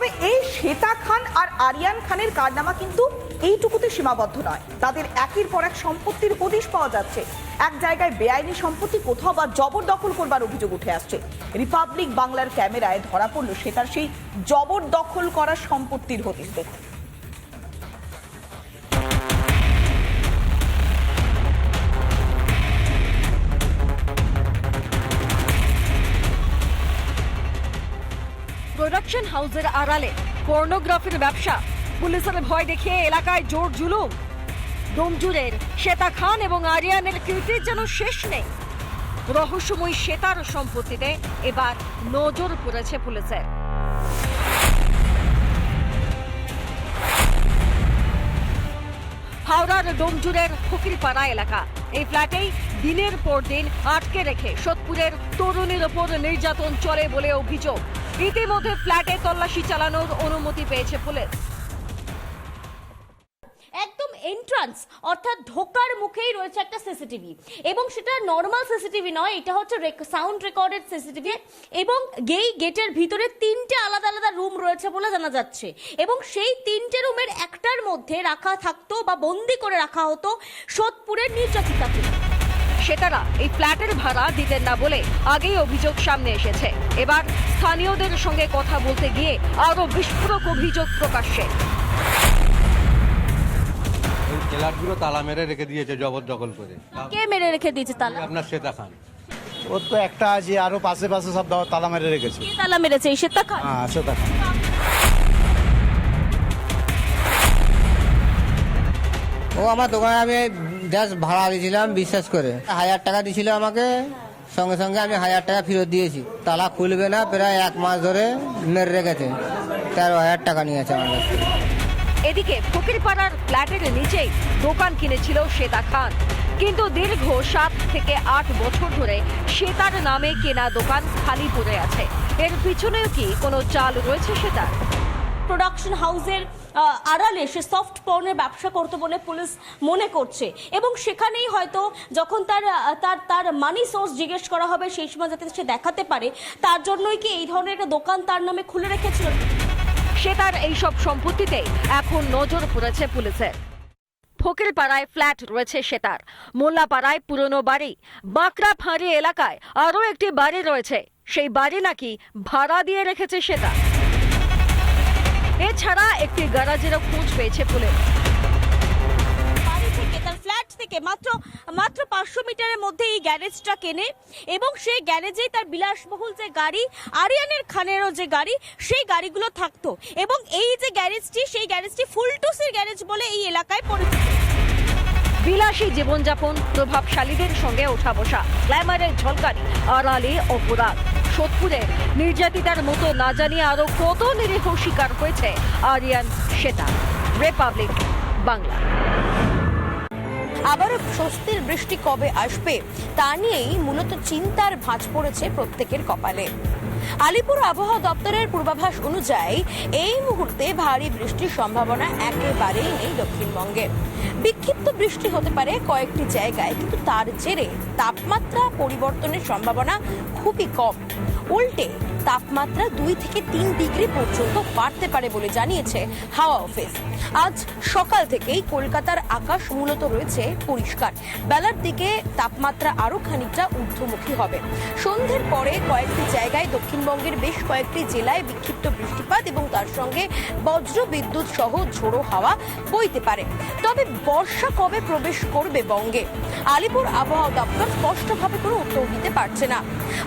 তবে এই শ্বেতা খান আর আরিয়ান খানের কারনামা কিন্তু এইটুকুতে সীমাবদ্ধ নয়। তাদের একের পর এক সম্পত্তির হদিশ পাওয়া যাচ্ছে। এক জায়গায় বেআইনি সম্পত্তি কোথাও বা জবরদখল করবার অভিযোগ উঠে আসছে। রিপাবলিক বাংলার ক্যামেরায় ধরা পড়ল সেটার সেই জবরদখল করা সম্পত্তির হদিশ দেখতে। প্রোডাকশন হাউসের আড়ালে। পর্নোগ্রাফির ব্যবসা। পুলিশের ভয় দেখিয়ে এলাকায় জোর জুলুম। ডোমজুরের শ্বেতা খান এবং আরিয়ানের কীর্তির যেন শেষ নেই। রহস্যময় শ্বেতার সম্পত্তিতে এবার নজর পড়েছে পুলিশের। হাওড়ার ডোমজুরের ফকিরপাড়া এলাকা। এই ফ্ল্যাটেই দিনের পর দিন আটকে রেখে সোদপুরের তরুণীর ওপর নির্যাতন চলে বলে অভিযোগ। ইতিমধ্যে ফ্ল্যাটে তল্লাশি চালানোর অনুমতি পেয়েছে পুলিশ। একদম এন্ট্রান্স অর্থাৎ ঢোকার মুখেই রয়েছে একটা সিসিটিভি এবং সেটা নর্মাল সিসিটিভি নয়, এটা হচ্ছে সাউন্ড রেকর্ডেড সিসিটিভি এবং গেই গেটের ভিতরে তিনটে আলাদা আলাদা রুম রয়েছে বলে জানা যাচ্ছে। এবং সেই তিনটে রুমের একটার মধ্যে রাখা থাকতো বা বন্দি করে রাখা হতো সোদপুরের নির্যাতিতাকে। সেতারা এই ফ্ল্যাটের ভাড়া দিতেন না বলে আগেই অভিযোগ সামনে এসেছে। এবার স্থানীয়দের সঙ্গে কথা বলতে গিয়ে আরও বিস্ফোরক অভিযোগ প্রকাশ্যে। ফ্ল্যাটগুলো তালা মেরে রেখে দিয়েছে জবরদখল করে। কে মেরে রেখে দিয়েছে তালা? আপনার শ্বেতা খান। ওর তো একটা আছে আরও পাশে পাশে সব দাও- তালা মেরে রেখেছে। তালা মেরেছে? এই শ্বেতা খান? হ্যাঁ সেটা ও আমার দোকানে আমি জাস্ট ভাড়া দিয়েছিলাম বিশ্বাস করে। হাজার টাকা দিয়েছিল আমাকে, সঙ্গে সঙ্গে আমি হাজার টাকা ফেরত দিয়েছি। তালা খুলবে না, প্রায় এক মাস ধরে মেরে রেখেছে। তেরো হাজার টাকা নিয়েছে আমার। এদিকে ফকিরপাড়ার ফ্ল্যাটের নিচেই দোকান কিনেছিল শ্বেতা খান। কিন্তু দীর্ঘ সাত থেকে আট বছর ধরে শ্বেতার নামে কেনা দোকান খালি পড়ে আছে। এর পিছনেও কি কোনো চাল রয়েছে শ্বেতার প্রোডাকশন হাউসের আড়ালে সে সফট পর্নের ব্যবসা করতো বলে পুলিশ মনে করছে। এবং সেখানেই হয়তো যখন তার তার তার মানি সোর্স জিজ্ঞেস করা হবে, সেই সময় যাতে সে দেখাতে পারে, তার জন্যই কি এই ধরনের একটা দোকান তার নামে খুলে রেখেছিল? শ্বেতার এইসব সম্পত্তিতে এখন নজর পড়েছে পুলিশের। ফকিরপাড়ায় ফ্ল্যাট রয়েছে শ্বেতার মোল্লাপাড়ায় পুরনো বাড়ি। বাঁকড়া ফাঁড়ি এলাকায় আরও একটি বাড়ি রয়েছে। সেই বাড়ি নাকি ভাড়া দিয়ে রেখেছে শ্বেতা এছাড়া একটি গ্যারাজেরও খোঁজ পেয়েছে পুলিশ। থেকে মাত্র মাত্র পাঁচশো মিটারের মধ্যে এই গ্যারেজটা কেনে এবং সেই গ্যারেজেই তার বিলাসবহুল যে গাড়ি আরিয়ানের খানেরও যে গাড়ি সেই গাড়িগুলো থাকতো। এবং এই যে গ্যারেজটি সেই গ্যারেজটি ফুলটুসির গ্যারেজ বলে এই এলাকায় পরিচিত বিলাসী জীবনযাপন প্রভাবশালীদের সঙ্গে ওঠা বসা গ্ল্যামারের ঝলকানি আড়ালে অপরাধ সোদপুরের নির্যাতিতার মতো না জানিয়ে আরও কত নিরীহ শিকার হয়েছে আরিয়ান শ্বেতা রিপাবলিক বাংলা। আবারও স্বস্তির বৃষ্টি কবে আসবে তা নিয়েই মূলত চিন্তার ভাঁজ পড়েছে প্রত্যেকের কপালে। আলিপুর আবহাওয়া দপ্তরের পূর্বাভাস অনুযায়ী, এই মুহূর্তে ভারী বৃষ্টির সম্ভাবনা একেবারেই নেই দক্ষিণবঙ্গে। বিক্ষিপ্ত বৃষ্টি হতে পারে কয়েকটি জায়গায়, কিন্তু তার জেরে তাপমাত্রা পরিবর্তনের সম্ভাবনা খুবই কম। উল্টে তাপমাত্রা দুই থেকে তিন ডিগ্রি পর্যন্ত বাড়তে পারে বলে জানিয়েছে হাওয়া অফিস। আজ সকাল থেকেই কলকাতার আকাশ মূলত রয়েছে পরিষ্কার। বেলার দিকে তাপমাত্রা আরও খানিকটা ঊর্ধ্বমুখী হবে। সন্ধ্যের পরে কয়েকটি জায়গায় দক্ষিণবঙ্গের বেশ কয়েকটি জেলায় বিক্ষিপ্ত বৃষ্টিপাত এবং তার সঙ্গে বজ্র বিদ্যুৎ সহ ঝোড়ো হাওয়া বইতে পারে। তবে বর্ষা কবে প্রবেশ করবে বঙ্গে? আলিপুর আবহাওয়া দপ্তর স্পষ্টভাবে কোনো উত্তর দিতে পারছে না।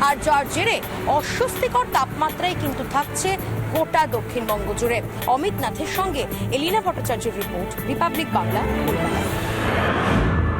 আর যার জেরে অস্বস্তিকর তাপমাত্রায় কিন্তু থাকছে গোটা দক্ষিণবঙ্গ জুড়ে। অমিত নাথের সঙ্গে এলিনা ভট্টাচার্যের রিপোর্ট, রিপাবলিক বাংলা, কলকাতা।